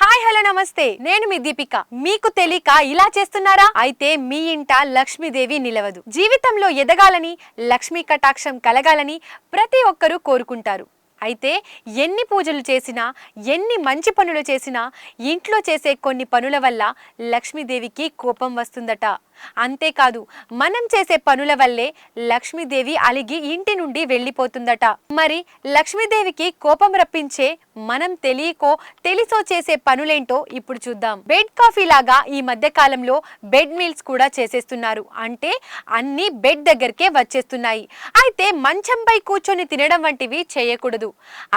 Hi hello నమస్తే. నేను మీ దీపిక. మీకు తెలియక ఇలా చేస్తున్నారా? అయితే మీ ఇంట లక్ష్మీదేవి నిలవదు. జీవితంలో ఎదగాలని లక్ష్మీ కటాక్షం కలగాలని ప్రతి ఒక్కరూ కోరుకుంటారు. అయితే ఎన్ని పూజలు చేసినా ఎన్ని మంచి పనులు చేసినా ఇంట్లో చేసే కొన్ని పనుల వల్ల లక్ష్మీదేవికి కోపం వస్తుందట. అంతేకాదు మనం చేసే పనుల వల్లే లక్ష్మీదేవి అలిగి ఇంటి నుండి వెళ్ళిపోతుందట. మరి లక్ష్మీదేవికి కోపం రప్పించే మనం తెలియకో తెలిసో చేసే పనులేంటో ఇప్పుడు చూద్దాం. బెడ్ కాఫీ లాగా ఈ మధ్య కాలంలో బెడ్ మీల్స్ కూడా చేసేస్తున్నారు. అంటే అన్ని బెడ్ దగ్గరకే వచ్చేస్తున్నాయి. అయితే మంచంపై కూర్చొని తినడం వంటివి చేయకూడదు.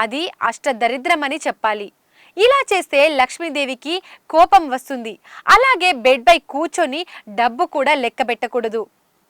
అది అష్టదరిద్రమని చెప్పాలి. ఇలా చేస్తే లక్ష్మీదేవికి కోపం వస్తుంది. అలాగే బెడ్ పై కూర్చొని డబ్బు కూడా లెక్క పెట్టకూడదు.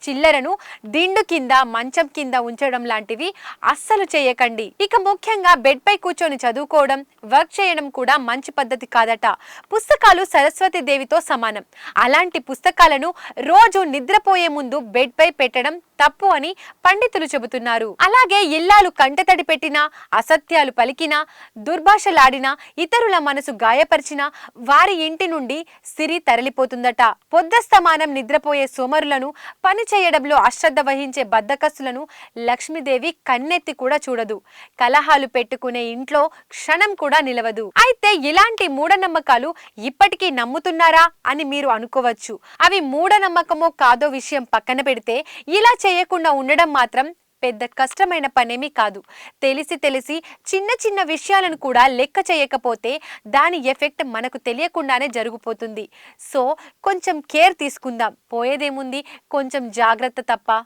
చిల్లరను దిండు కింద మంచం కింద ఉంచడం లాంటివి అస్సలు చేయకండి. ఇక ముఖ్యంగా బెడ్ పై కూర్చొని చదువుకోవడం వర్క్ చేయడం కూడా మంచి పద్ధతి కాదట. పుస్తకాలు సరస్వతి దేవితో సమానం. అలాంటి పుస్తకాలను రోజు నిద్రపోయే ముందు బెడ్ పై పెట్టడం తప్పు అని పండితులు చెబుతున్నారు. అలాగే ఇల్లాలు కంటతడి పెట్టినా అసత్యాలు పలికినా దుర్భాషలాడినా ఇతరుల మనసు గాయపరిచినా వారి ఇంటి నుండి సిరి తరలిపోతుందట. పొద్దస్తమానం నిద్రపోయే సోమరులను పని చేయడంలో అశ్రద్ధ వహించే బద్దకస్తులను లక్ష్మీదేవి కన్నెత్తి కూడా చూడదు. కలహాలు పెట్టుకునే ఇంట్లో క్షణం కూడా నిలవదు. అయితే ఇలాంటి మూఢనమ్మకాలు ఇప్పటికీ నమ్ముతున్నారా అని మీరు అనుకోవచ్చు. అవి మూఢనమ్మకమో కాదో విషయం పక్కన పెడితే ఇలా చేయకుండా ఉండడం మాత్రం పెద్ద కష్టమైన పనేమీ కాదు. తెలిసి తెలిసి చిన్న చిన్న విషయాలను కూడా లెక్క చేయకపోతే దాని ఎఫెక్ట్ మనకు తెలియకుండానే జరిగిపోతుంది. సో కొంచెం కేర్ తీసుకుందాం. పోయేదేముంది? కొంచెం జాగ్రత్త తప్ప.